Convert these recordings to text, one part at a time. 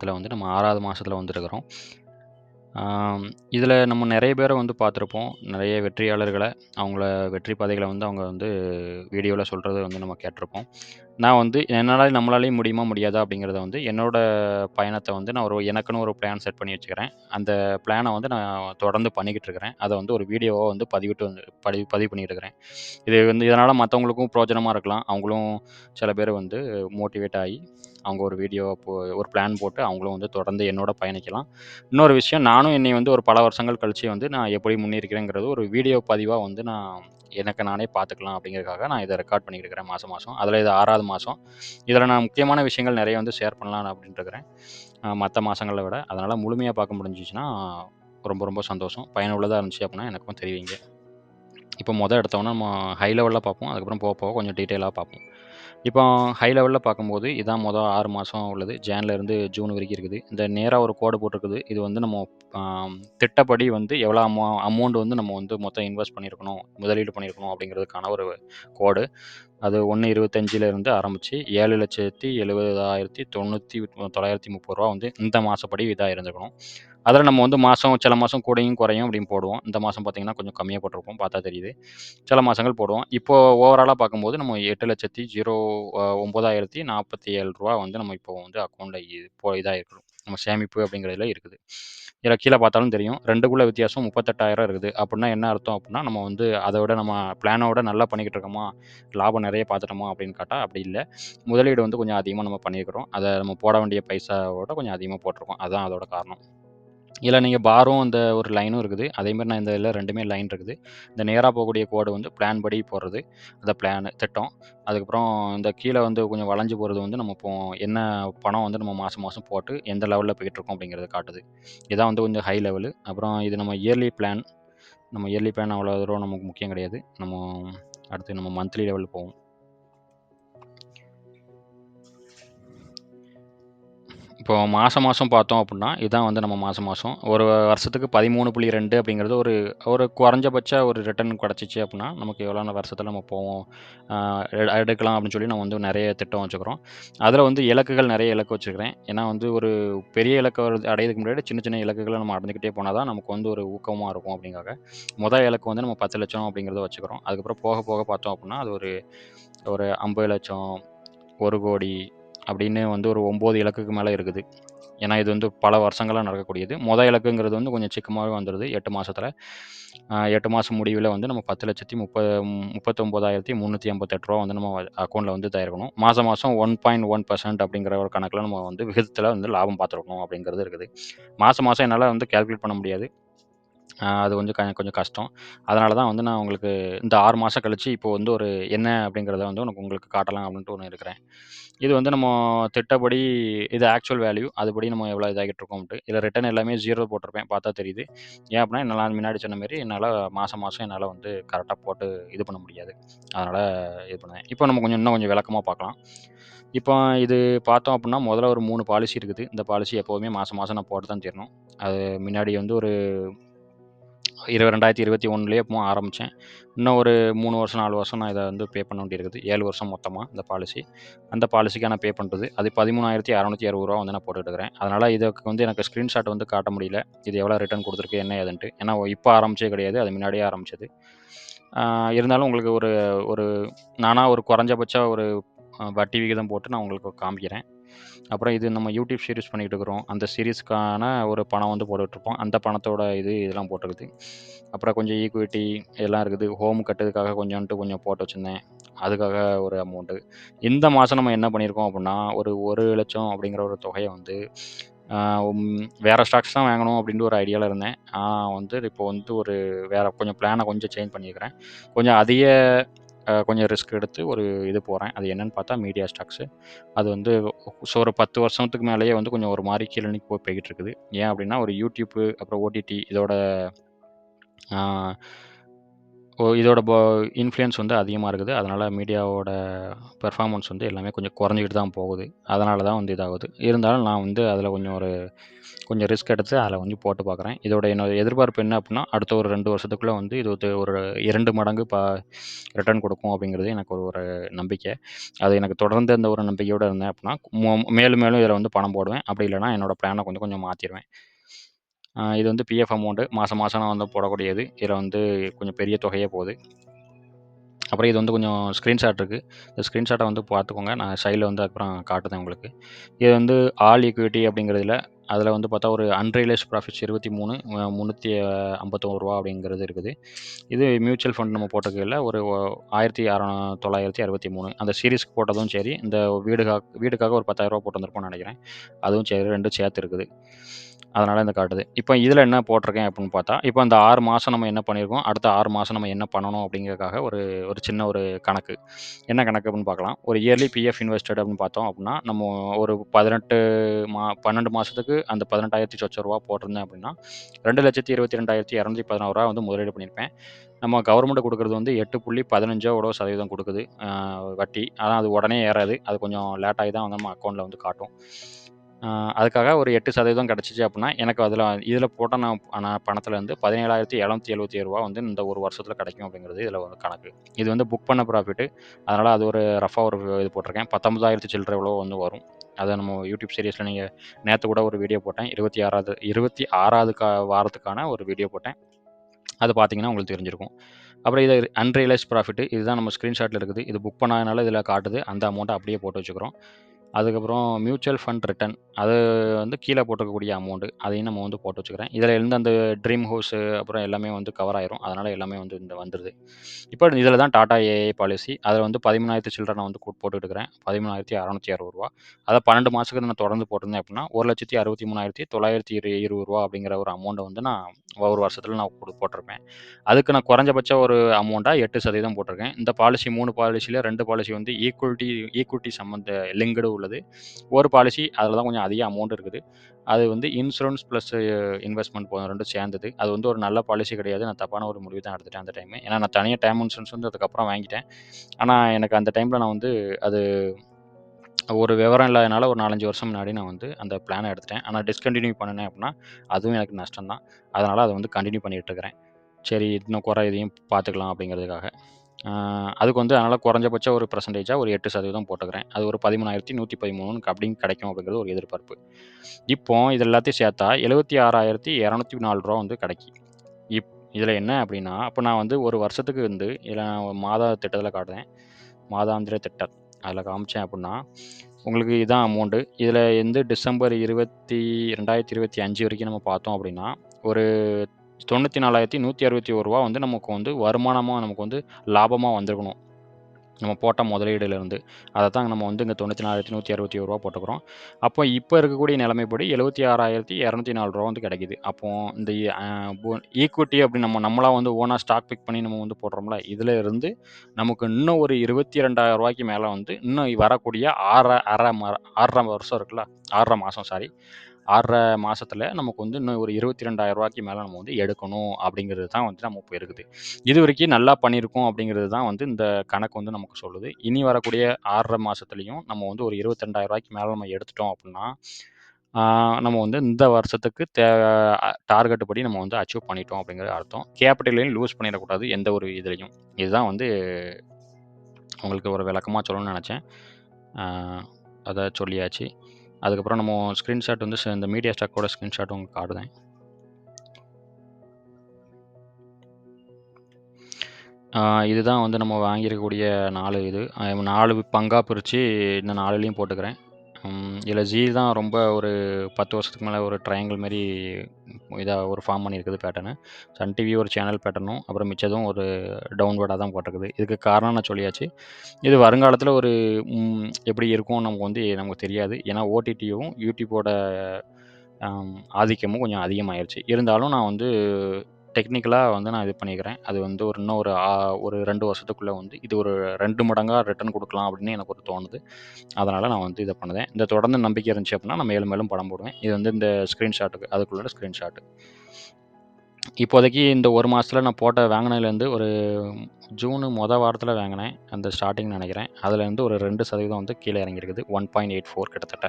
இதில் வந்து நம்ம ஆறாவது மாதத்தில் வந்துருக்கிறோம். இதில் நம்ம நிறைய பேரை வந்து பார்த்துருப்போம். நிறைய வெற்றியாளர்களை அவங்கள வெற்றி பாதைகளை வந்து அவங்க வந்து வீடியோவில் சொல்கிறத வந்து நம்ம கேட்டிருப்போம். நான் வந்து என்னால் நம்மளாலேயும் முடியுமா முடியாதா அப்படிங்கிறத வந்து என்னோட பயணத்தை வந்து நான் ஒரு எனக்குன்னு ஒரு பிளான் செட் பண்ணி வச்சுக்கிறேன். அந்த பிளானை வந்து நான் தொடர்ந்து பண்ணிக்கிட்டு இருக்கிறேன். அதை வந்து ஒரு வீடியோவாக வந்து பதிவிட்டு வந்து பதிவு பதிவு பண்ணிட்டு இருக்கிறேன். இது வந்து இதனால் மற்றவங்களுக்கும் பிரோஜனமாக இருக்கலாம். அவங்களும் சில பேர் வந்து மோட்டிவேட் ஆகி அவங்க ஒரு வீடியோ போ ஒரு பிளான் போட்டு அவங்களும் வந்து தொடர்ந்து என்னோட பயணிக்கலாம். இன்னொரு விஷயம் நானும் என்னை வந்து ஒரு பல வருஷங்கள் கழிச்சு வந்து நான் எப்படி முன்னேறிக்கிறேங்கிறது ஒரு வீடியோ பதிவாக வந்து நான் எனக்கு நானே பார்த்துக்கலாம் அப்படிங்கிறதுக்காக நான் இதை ரெக்கார்ட் பண்ணிட்டு இருக்கிறேன் மாதம் மாதம் அதில் இது ஆறாவது மாதம் இதில் நான் முக்கியமான விஷயங்கள் நிறைய வந்து ஷேர் பண்ணலாம் அப்படின்ட்டு இருக்கிறேன். மற்ற மாதங்களை விட. அதனால் முழுமையாக பார்க்க முடிஞ்சிச்சுன்னா ரொம்ப ரொம்ப சந்தோஷம். பயனுள்ளதாக இருந்துச்சு அப்படின்னா எனக்கும் தெரிவிங்க. இப்போ மொதல் எடுத்தோன்னா நம்ம ஹை லெவலில் பார்ப்போம். அதுக்கப்புறம் போக போக கொஞ்சம் டீட்டெயிலாக பார்ப்போம். இப்போ ஹை லெவலில் பார்க்கும்போது இதான் மொதல் ஆறு மாதம் உள்ளது. ஜேன்லேருந்து ஜூன் வரைக்கும் இருக்குது. இந்த நேராக ஒரு கோடு போட்டிருக்குது. இது வந்து நம்ம திட்டப்படி வந்து எவ்வளோ அமௌ அமௌண்ட் வந்து நம்ம வந்து மொத்தம் இன்வெஸ்ட் பண்ணியிருக்கணும் முதலீடு பண்ணியிருக்கணும் அப்படிங்கிறதுக்கான ஒரு கோடு. அது ஒன்று இருபத்தஞ்சிலேருந்து ஆரம்பித்து ஏழு லட்சத்தி எழுபதாயிரத்தி தொண்ணூற்றி தொள்ளாயிரத்தி முப்பது ரூபா வந்து இந்த மாதப்படி இதாக இருந்துக்கணும். அதில் நம்ம வந்து மாதம் சில மாதம் கூடையும் குறையும் அப்படின்னு போடுவோம். இந்த மாதம் பார்த்தீங்கன்னா கொஞ்சம் கம்மியாக போட்டிருப்போம் பார்த்தா தெரியுது. சில மாதங்கள் போடுவோம். இப்போ ஓவராலாக பார்க்கும்போது நம்ம எட்டு லட்சத்தி ஜீரோ ஒம்பதாயிரத்தி நாற்பத்தி ஏழு ரூபா வந்து நம்ம இப்போ வந்து அக்கௌண்ட்டில் இப்போ இதாக இருக்கிறோம் நம்ம சேமிப்பு அப்படிங்கிறதுல இருக்குது. இதில் கீழே பார்த்தாலும் தெரியும். ரெண்டுக்குள்ள வித்தியாசம் முப்பத்தெட்டாயிரம் இருக்குது. அப்படின்னா என்ன அர்த்தம் அப்படின்னா நம்ம வந்து அதை விட நம்ம பிளானோட நல்லா பண்ணிக்கிட்டு இருக்கோமா? லாபம் நிறைய பார்த்துட்டோமா? அப்படின்னு கேட்டால் அப்படி இல்லை. முதலீடு வந்து கொஞ்சம் அதிகமாக நம்ம பண்ணியிருக்கிறோம். அதை நம்ம போட வேண்டிய பைசாவோட கொஞ்சம் அதிகமாக போட்டிருக்கோம். அதுதான் அதோட காரணம். இதில் நீங்கள் பாரும் இந்த ஒரு லைனும் இருக்குது. அதேமாதிரி நான் இந்த இதில் ரெண்டுமே லைன் இருக்குது. இந்த நேராக போகக்கூடிய கோடு வந்து பிளான் படி போடுறது. அந்த பிளான் திட்டம். அதுக்கப்புறம் இந்த கீழே வந்து கொஞ்சம் வளைஞ்சு போகிறது வந்து நம்ம இப்போ என்ன பணம் வந்து நம்ம மாதம் மாதம் போட்டு எந்த லெவலில் போயிட்டு இருக்கோம் அப்படிங்கிறத காட்டுது. இதான் வந்து கொஞ்சம் ஹை லெவலு அப்புறம் இது நம்ம இயர்லி பிளான் நம்ம இயர்லி பிளான் அவ்வளோ தூரம் நமக்கு முக்கியம் கிடையாது. நம்ம அடுத்து நம்ம மந்த்லி லெவலில் போவோம். இப்போ மாதம் மாதம் பார்த்தோம் அப்படின்னா இதான் வந்து நம்ம மாதம் மாதம் ஒரு வருஷத்துக்கு பதிமூணு புள்ளி ரெண்டு அப்படிங்கிறது ஒரு ஒரு குறைஞ்சபட்ச ஒரு ரிட்டர்ன் கிடச்சிச்சு அப்படின்னா நமக்கு எவ்வளோ வருஷத்தில் நம்ம போவோம் எடு- எடுக்கலாம் அப்படின்னு சொல்லி நம்ம வந்து நிறைய திட்டம் வச்சுக்கிறோம். அதில் வந்து இலக்குகள் நிறைய இலக்கு வச்சுருக்கிறேன் ஏன்னா வந்து ஒரு பெரிய இலக்கு ஒரு அடையதுக்கு முன்னாடி சின்ன சின்ன இலக்குகளை நம்ம அடைஞ்சிக்கிட்டே போனால் தான் நமக்கு வந்து ஒரு ஊக்கமாக இருக்கும் அப்படிங்காக முதல் இலக்கு வந்து நம்ம பத்து லட்சம் அப்படிங்கிறத வச்சுக்கிறோம். அதுக்கப்புறம் போக போக பார்த்தோம் அப்படின்னா அது ஒரு ஒரு ஐம்பது லட்சம் ஒரு கோடி அப்படின்னு வந்து ஒரு ஒம்பது இலக்குக்கு மேலே இருக்குது. ஏன்னா இது வந்து பல வருஷங்களாக நடக்கக்கூடியது. மொதல் இலக்குங்கிறது வந்து கொஞ்சம் சிக்கமாகவே வந்துடுது எட்டு மாதத்தில் எட்டு மாதம் முடிவில் வந்து நம்ம பத்து லட்சத்தி முப்பது முப்பத்தொம்போதாயிரத்தி முந்நூற்றி ஐம்பத்தெட்டு ரூபா வந்து நம்ம அக்கௌண்ட்டில் வந்து தயாரிக்கணும். மாதம் மாதம் ஒன் பாயிண்ட் ஒன் பர்சன்ட் அப்படிங்கிற ஒரு கணக்கில் நம்ம வந்து விகிதத்தில் வந்து லாபம் பார்த்துருக்கணும் அப்படிங்கிறது இருக்குது. மாதம் மாதம் என்னால் வந்து கால்குலேட் பண்ண முடியாது. அது கொஞ்சம் க கொஞ்சம் கஷ்டம். அதனால தான் வந்து நான் உங்களுக்கு இந்த ஆறு மாதம் கழிச்சு இப்போ வந்து ஒரு என்ன அப்படிங்கிறத வந்து உனக்கு உங்களுக்கு காட்டலாம் அப்படின்ட்டு ஒன்று இருக்கிறேன். இது வந்து நம்ம திட்டப்படி இது ஆக்சுவல் வேல்யூ அதுபடி நம்ம எவ்வளோ இதாகிட்டு இருக்கோம்ட்டு. இதில் ரிட்டர்ன் எல்லாமே ஜீரோ போட்டிருப்பேன் பார்த்தா தெரியுது. ஏன் அப்படின்னா என்னால் முன்னாடி சொன்ன மாதிரி என்னால் மாதம் மாதம் என்னால் வந்து கரெக்டாக போட்டு இது பண்ண முடியாது. அதனால் இது பண்ணுவேன். இப்போ நம்ம கொஞ்சம் இன்னும் கொஞ்சம் விளக்கமாக பார்க்கலாம். இப்போ இது பார்த்தோம் அப்படின்னா முதல்ல ஒரு மூணு பாலிசி இருக்குது. இந்த பாலிசி எப்போவுமே மாதம் மாதம் நான் போட்டு தான் தீரணும். அது முன்னாடி வந்து ஒரு இருபது ரெண்டாயிரத்தி இருபத்தி ஒன்றுலேயே இப்போ ஆரம்பித்தேன் இன்னும் ஒரு மூணு வருஷம் நாலு வருஷம் நான் இதை வந்து பே பண்ண வேண்டியிருக்குது ஏழு வருஷம் மொத்தமாக இந்த பாலிசி அந்த பாலிசிக்காக நான் பே பண்ணுறது அது பதிமூணாயிரத்தி அறநூற்றி அறுபது ரூபா வந்து நான் போட்டுட்டு இருக்கிறேன். அதனால் இதுக்கு வந்து எனக்கு ஸ்க்ரீன்ஷாட் வந்து காட்ட முடியல. இது எவ்வளோ ரிட்டர்ன் கொடுத்துருக்கு என்ன ஏதுன்ட்டு. ஏன்னா இப்போ ஆரம்பிச்சே கிடையாது. அது முன்னாடியே ஆரம்பிச்சது. இருந்தாலும் உங்களுக்கு ஒரு ஒரு நானாக ஒரு குறைஞ்சபட்ச ஒரு வட்டி விகிதம் போட்டு நான் உங்களுக்கு காமிக்கிறேன். அப்புறம் இது நம்ம யூடியூப் சீரிஸ் பண்ணிகிட்டு இருக்கிறோம். அந்த சீரீஸ்க்கான ஒரு பணம் வந்து போட்டுட்ருப்போம். அந்த பணத்தோட இது இதெல்லாம் போட்டிருக்குது. அப்புறம் கொஞ்சம் ஈக்குவிட்டி இதெல்லாம் இருக்குது. ஹோம் கட்டுறதுக்காக கொஞ்சோன்ட்டு கொஞ்சம் போட்டு வச்சுருந்தேன். அதுக்காக ஒரு அமௌண்ட்டு இந்த மாதம் நம்ம என்ன பண்ணியிருக்கோம் அப்படின்னா ஒரு ஒரு லட்சம் அப்படிங்கிற ஒரு தொகையை வந்து வேறு ஸ்டாக்ஸ் தான் வாங்கணும் அப்படின்ட்டு ஒரு ஐடியாவில் இருந்தேன். நான் வந்து இப்போ வந்து ஒரு வேறு கொஞ்சம் பிளானை கொஞ்சம் சேஞ்ச் பண்ணியிருக்கிறேன் கொஞ்சம் அதிக கொஞ்சம் ரிஸ்க் எடுத்து ஒரு இது போகிறேன் அது என்னன்னு பார்த்தா மீடியா ஸ்டாக்ஸு அது வந்து ஸோ ஒரு பத்து வருஷத்துக்கு மேலேயே வந்து கொஞ்சம் ஒரு மாதிரி கீழே போய் போய்கிட்டு இருக்குது. ஏன் அப்படின்னா ஒரு யூடியூப்பு அப்புறம் ஓடிடி இதோட இதோட ப இன்ஃப்ளூயன்ஸ் வந்து அதிகமாக இருக்குது. அதனால் மீடியாவோட பெர்ஃபார்மன்ஸ் வந்து எல்லாமே கொஞ்சம் குறைஞ்சிக்கிட்டு தான் போகுது. அதனால தான் வந்து இதாகுது. இருந்தாலும் நான் வந்து அதில் கொஞ்சம் ஒரு கொஞ்சம் ரிஸ்க் எடுத்து அதில் வந்து போட்டு பார்க்குறேன். இதோட என்னோட எதிர்பார்ப்பு என்ன அப்படின்னா அடுத்த ஒரு ரெண்டு வருஷத்துக்குள்ளே வந்து இது ஒரு இரண்டு மடங்கு ப ரிட்டர்ன் கொடுக்கும் அப்படிங்கிறது எனக்கு ஒரு ஒரு நம்பிக்கை. அது எனக்கு தொடர்ந்து அந்த ஒரு நம்பிக்கையோட இருந்தேன் அப்படின்னா மேலும் மேலும் இதில் வந்து பணம் போடுவேன். அப்படி இல்லைனா என்னோடய பிளானை கொஞ்சம் கொஞ்சம் மாற்றிடுவேன் இது வந்து பிஎஃப் அமௌண்ட்டு மாதம் மாதம் நான் வந்து போடக்கூடியது. இதில் வந்து கொஞ்சம் பெரிய தொகையே போகுது. அப்புறம் இது வந்து கொஞ்சம் ஸ்க்ரீன்ஷாட் இருக்குது இந்த ஸ்க்ரீன்ஷாட்டை வந்து பார்த்துக்கோங்க. நான் சைடில் வந்து அப்புறம் காட்டுதேன் உங்களுக்கு. இது வந்து ஆல் ஈக்விட்டி அப்படிங்கிறதுல அதில் வந்து பார்த்தா ஒரு அன்ரியலைஸ் ப்ராஃபிட்ஸ் 23 அ ரூ. 351 அப்படிங்கிறது இருக்குது. இது மியூச்சுவல் ஃபண்ட் நம்ம போட்டகையில ஒரு ஆயிரத்தி அற தொள்ளாயிரத்தி அறுபத்தி மூணு அந்த சீரிஸ்க்கு போட்டதும் சரி, இந்த வீடுகா வீடுக்காக ஒரு ரூ. 10,000 போட்டிருந்திருப்போம்னு நினைக்கிறேன் அதுவும் சரி ரெண்டும் சேர்த்து இருக்குது. அதனால் இந்த காட்டுது. இப்போ இதில் என்ன போட்டிருக்கேன் அப்படின்னு பார்த்தா, இப்போ அந்த ஆறு மாதம் நம்ம என்ன பண்ணியிருக்கோம், அடுத்த ஆறு மாதம் நம்ம என்ன பண்ணணும் அப்படிங்கிறதுக்காக ஒரு ஒரு சின்ன ஒரு கணக்கு. என்ன கணக்கு அப்படின்னு பார்க்கலாம். ஒரு இயர்லி பிஎஃப் இன்வெஸ்டட் அப்படின்னு பார்த்தோம் அப்படின்னா, நம்ம ஒரு 18 மா பன்னெண்டு மாதத்துக்கு அந்த 18,000 சொச்ச ரூபா போட்டிருந்தேன் அப்படின்னா, ரெண்டு லட்சத்தி இருபத்தி ரெண்டாயிரத்தி இரநூத்தி 2,22,211 வந்து முதலீடு பண்ணியிருப்பேன். நம்ம கவர்மெண்ட் கொடுக்குறது வந்து 8.15 எவ்வளோ சதவீதம் கொடுக்குது வட்டி. ஆனால் அது உடனே ஏறாது. அது கொஞ்சம் லேட்டாகி தான் வந்து நம்ம அக்கௌண்ட்டில் வந்து காட்டும். அதுக்காக ஒரு எட்டு சதவீதம் கிடச்சிச்சு அப்படின்னா, எனக்கு அதில் இதில் போட்ட நான் நான் பணத்தில இருந்து ரூ. 17,777 வந்து இந்த ஒரு வருஷத்தில் கிடைக்கும் அப்படிங்கிறது இதில் ஒரு கணக்கு. இது வந்து புக் பண்ண ப்ராஃபிட். அதனால் அது ஒரு ரஃபாக ஒரு இது போட்டிருக்கேன். 19,000 சில்லற எவ்வளோ வந்து வரும். அதை நம்ம யூடியூப் சீரியஸில் நீங்கள் நேற்று கூட ஒரு வீடியோ போட்டேன். 26வது 26வது கா வாரத்துக்கான ஒரு வீடியோ போட்டேன். அது பார்த்தீங்கன்னா உங்களுக்கு தெரிஞ்சிருக்கும். அப்புறம் இது அன்ரியலைஸ் ப்ராஃபிட் இதுதான் நம்ம ஸ்க்ரீன்ஷாட்டில் இருக்குது. இது புக் பண்ணாதனால இதில் காட்டுது. அந்த அமௌண்ட்டை அப்படியே போட்டு வச்சுக்கிறோம். அதுக்கப்புறம் மியூச்சுவல் ஃபண்ட் ரிட்டர்ன் அது வந்து கீழே போட்டிருக்கக்கூடிய அமௌண்ட்டு அதையும் நம்ம வந்து போட்டு வச்சுக்கிறேன். இதில் இருந்து அந்த ட்ரீம் ஹவுஸு அப்புறம் எல்லாமே வந்து கவர் ஆயிரும். அதனால் எல்லாமே வந்து இந்த வந்துடுது இப்போ இதில் தான் டாடா ஏஐ பாலிசி. அதில் வந்து 13,000 சில்லற நான் வந்து போட்டுட்டு இருக்கிறேன். ரூ. 13,660 அத 12 மாசத்துக்கு நான் தொடர்ந்து போட்டிருந்தேன் அப்படின்னா, ஒரு லட்சத்தி அறுபத்தி மூணாயிரத்தி தொள்ளாயிரத்தி இரு இருபது ரூபா அப்படிங்கிற ஒரு அமௌண்ட்டை வந்து நான் ஒரு வருஷத்தில் நான் கொடு போட்டிருப்பேன். அதுக்கு நான் குறைஞ்சபட்ச ஒரு அமௌண்ட்டாக எட்டு சதவீதம் போட்டிருக்கேன். இந்த பாலிசி மூணு பாலிசியில் ரெண்டு பாலிசி வந்து ஈக்குவலிட்டி ஈக்குவிட்டி சம்மந்த லிங்க்டு உள்ளது. ஒரு பாலிசி அதில் தான் கொஞ்சம் அதிக அமௌண்ட் இருக்குது. அது வந்து இன்சூரன்ஸ் ப்ளஸ் இன்வெஸ்ட்மெண்ட் போதும் ரெண்டும் சேர்ந்தது. அது வந்து ஒரு நல்ல பாலிசி கிடையாது. நான் தப்பான ஒரு முடிவு தான் எடுத்துட்டேன் அந்த டைம் ஏன்னா நான் தனியாக டைம் இன்சூரன்ஸ் வந்து அதுக்கப்புறம் வாங்கிட்டேன். ஆனால் எனக்கு அந்த டைமில் நான் வந்து அது ஒரு விவரம் இல்லாதனால ஒரு 4, 5 வருஷம் முன்னாடி நான் வந்து அந்த பிளானை எடுத்துட்டேன். ஆனால் டிஸ்கண்டினியூ பண்ணினேன் அப்படின்னா, அதுவும் எனக்கு நஷ்டம் தான். அதனால் அதை வந்து கண்டினியூ பண்ணிகிட்டு இருக்கிறேன். சரி இன்னும் குறை இதையும் பார்த்துக்கலாம் அப்படிங்கிறதுக்காக. அதுக்கு வந்து அதனால் குறைஞ்சபட்ச ஒரு பர்சன்டேஜாக ஒரு எட்டு சதவீதம் போட்டுக்கிறேன். அது ஒரு 13,113 அப்படின்னு கிடைக்கும் அப்படிங்கிறது ஒரு எதிர்பார்ப்பு. இப்போ இது எல்லாத்தையும் சேர்த்தா எழுத்தி ஆறாயிரத்தி இரநூத்தி நாலு ரூபா வந்து கிடைக்கும். இப் இதில் என்ன அப்படின்னா, அப்போ நான் வந்து ஒரு வருஷத்துக்கு வந்து இதில் மாத திட்டத்தில் காட்டுறேன். மாதாந்திர திட்டம். அதில் காமிச்சேன் அப்படின்னா, உங்களுக்கு இதுதான் அமௌண்ட்டு இதில் வந்து டிசம்பர் 20 2025 வரைக்கும் நம்ம பார்த்தோம் அப்படின்னா, ஒரு தொண்ணூற்றி நாலாயிரத்தி நூற்றி அறுபத்தி ஒரு ரூபா வந்து நமக்கு வந்து வருமானமாக நமக்கு வந்து லாபமாக வந்திருக்கணும். நம்ம போட்ட முதலீடுலேருந்து. அதை தான் நம்ம வந்து இந்த தொண்ணூற்றி நாலாயிரத்தி நூற்றி அறுபத்தி ஒரு ரூபா போட்டுக்கிறோம். அப்போ இப்போ இருக்கக்கூடிய நிலைமைப்படி எழுபத்தி ஆறாயிரத்தி இரநூத்தி நாலு ரூபா வந்து கிடைக்குது. அப்போ இந்த ஈக்விட்டி அப்படி நம்ம நம்மளா வந்து ஓனாக ஸ்டாக் பிக் பண்ணி நம்ம வந்து போடுறோம்ல, இதில் இருந்து நமக்கு இன்னும் ஒரு இருபத்தி ரெண்டாயிரம் ரூபாய்க்கு மேலே வந்து இன்னும் வரக்கூடிய 6 1/2 ம 1 1/2 வருஷம் இருக்குல்ல, ஆறரை மாதம் சாரி. ஆறரை மாதத்தில் நமக்கு வந்து இன்னும் ஒரு இருபத்தி ரெண்டாயிரம் ரூபாய்க்கு மேலே நம்ம வந்து எடுக்கணும் அப்படிங்கிறது தான் வந்து நம்ம இப்போ இருக்குது. இதுவரைக்கும் நல்லா பண்ணியிருக்கோம் அப்படிங்கிறது தான் வந்து இந்த கணக்கு வந்து நமக்கு சொல்லுது. இனி வரக்கூடிய ஆறரை மாதத்துலையும் நம்ம வந்து ஒரு இருபத்திரண்டாயிரம் ரூபாய்க்கு மேலே நம்ம எடுத்துட்டோம் அப்படின்னா, நம்ம வந்து இந்த வருஷத்துக்கு தே அ டார்கெட் படி நம்ம வந்து அச்சீவ் பண்ணிட்டோம் அப்படிங்கிறது அர்த்தம். கேபிட்டலையும் லூஸ் பண்ணிடக்கூடாது எந்த ஒரு இதுலேயும் இதுதான் வந்து உங்களுக்கு ஒரு விளக்கமாக சொல்லணும்னு நினச்சேன் அதை சொல்லியாச்சு. அதுக்கப்புறம் நம்ம ஸ்க்ரீன்ஷாட் வந்து இந்த மீடியா ஸ்டாக்கோட ஸ்க்ரீன்ஷாட் உங்களுக்கு காட்டுதேன். இதுதான் வந்து நம்ம வாங்கியிருக்கக்கூடிய நாலு இது. நாலு பங்காக பிரித்து இந்த நாலுலேயும் போட்டுக்கிறேன். இதில் ஜி ஜீ தான் ரொம்ப ஒரு 10 வருஷத்துக்கு மேலே ஒரு ட்ரையாங்கிள் மாரி இதாக ஒரு ஃபார்ம் பண்ணியிருக்குது பேட்டர்னு. சன் டிவி ஒரு சேனல் பேட்டர்னும், அப்புறம் மிச்சதும் ஒரு டவுன்வேர்டாக தான் போட்டிருக்குது. இதுக்கு காரணம் நான் சொல்லியாச்சு. இது வருங்காலத்தில் ஒரு எப்படி இருக்கும் நமக்கு வந்து நமக்கு தெரியாது. ஏன்னா ஓடிடியும், யூடியூப்போட ஆதிக்கமும் கொஞ்சம் அதிகமாயிருச்சு. இருந்தாலும் நான் வந்து டெக்னிக்கலாக வந்து நான் இது பண்ணிக்கிறேன். அது வந்து ஒரு இன்னும் ஒரு ஒரு ரெண்டு வருஷத்துக்குள்ளே வந்து இது ஒரு ரெண்டு மடங்கா ரிட்டர்ன் கொடுக்கலாம் அப்படின்னு எனக்கு ஒரு தோணுது. அதனால் நான் வந்து இதை பண்ணுவேன் இந்த தொடர்ந்து நம்பிக்கை இருந்துச்சு அப்படின்னா, நான் மேலும் மேலும் படம் போடுவேன். இது வந்து இந்த ஸ்க்ரீன்ஷாட்டுக்கு அதுக்குள்ளே ஸ்க்ரீன்ஷாட்டு இப்போதைக்கு இந்த ஒரு மாதத்தில் நான் போட்ட வாங்கினதுலேருந்து ஒரு ஜூனு மொதல் வாரத்தில் வாங்கினேன். அந்த ஸ்டார்டிங் நினைக்கிறேன் அதுலேருந்து ஒரு ரெண்டு சதவீதம் வந்து கீழே இறங்கியிருக்குது. 1.84 கிட்டத்தட்ட.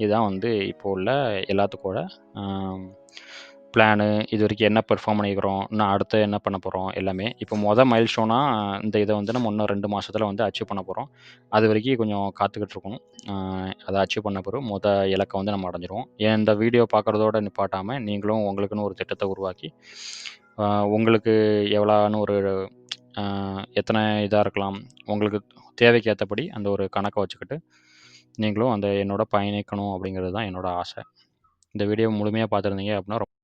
இதுதான் வந்து இப்போ உள்ள எல்லாத்துக்கூட பிளானு இது வரைக்கும் என்ன பெர்ஃபார்ம் பண்ணிக்கிறோம் இன்னும் அடுத்து என்ன பண்ண போகிறோம் எல்லாமே. இப்போ மொதல் மைல் மைல்ஸ்டோனா இந்த இதை வந்து நம்ம இன்னும் ரெண்டு மாதத்தில் வந்து அச்சீவ் பண்ண அது வரைக்கும் கொஞ்சம் காத்துக்கிட்டு இருக்கணும். அதை அச்சீவ் பண்ண பிறகு மொதல் இலக்கை வந்து நம்ம அடைஞ்சிருவோம். இந்த வீடியோ பார்க்குறதோட நிப்பாட்டாமல் நீங்களும் உங்களுக்குன்னு ஒரு திட்டத்தை உருவாக்கி, உங்களுக்கு எவ்வளோன்னு ஒரு எத்தனை இதாக இருக்கலாம், உங்களுக்கு தேவைக்கு ஏற்றபடி அந்த ஒரு கணக்கை வச்சுக்கிட்டு, நீங்களும் அந்த என்னோட பயணிக்கணும் அப்படிங்கிறது தான் என்னோடய ஆசை. இந்த வீடியோ முழுமையாக பார்த்துருந்தீங்க அப்படின்னா ரொம்ப